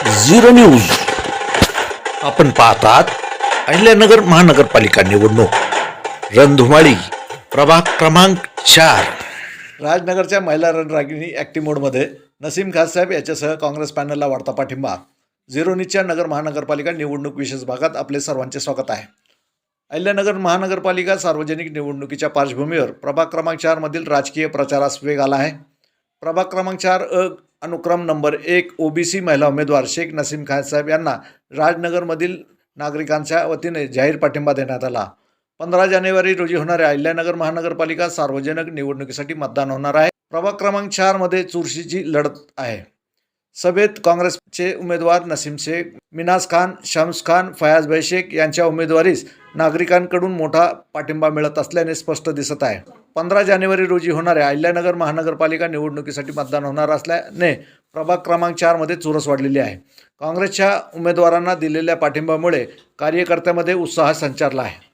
Zero news. आपण पाहतात अहिल्यानगर महानगरपालिका निवडणूक. रणधुमाळी प्रभाग क्रमांक चार. राजनगरच्या महिला रणरागिणी ॲक्टिव्ह मोडमध्ये नसीम खाससाहेब याच्यासह काँग्रेस पॅनलला वाढता पाठिंबा. झिरो न्यूजच्या नगर महानगरपालिका निवडणूक विशेष भागात आपले सर्वांचे स्वागत आहे. अहिल्यानगर महानगरपालिका सार्वजनिक निवडणुकीच्या पार्श्वभूमीवर प्रभाग क्रमांक चारमधील राजकीय प्रचारास वेग आला आहे. प्रभाग क्रमांक चार अ अनुक्रम नंबर एक ओबीसी महिला उमेदवार शेख नसीम खान साहेब यांना राजनगरमधील नागरिकांच्या वतीने जाहीर पाठिंबा देण्यात आला. पंधरा जानेवारी रोजी होणाऱ्या अहिल्यानगर महानगरपालिका सार्वजनिक निवडणुकीसाठी मतदान होणार आहे. प्रभाग क्रमांक चारमध्ये चुरशीची लढत आहे. सभेत काँग्रेसचे उमेदवार नसीम शेख मिनाज खान शम्स खान फयाज भाई शेख यांच्या उमेदवारीस नागरिकांकडून मोठा पाठिंबा मिळत असल्याने स्पष्ट दिसत आहे. पंधरा जानेवारी रोजी होणाऱ्या अहिल्यानगर महानगरपालिका निवडणुकीसाठी मतदान होणार असल्याने प्रभाग क्रमांक चारमध्ये चुरस वाढलेली आहे. काँग्रेसच्या उमेदवारांना दिलेल्या पाठिंब्यामुळे कार्यकर्त्यामध्ये उत्साह संचारला आहे.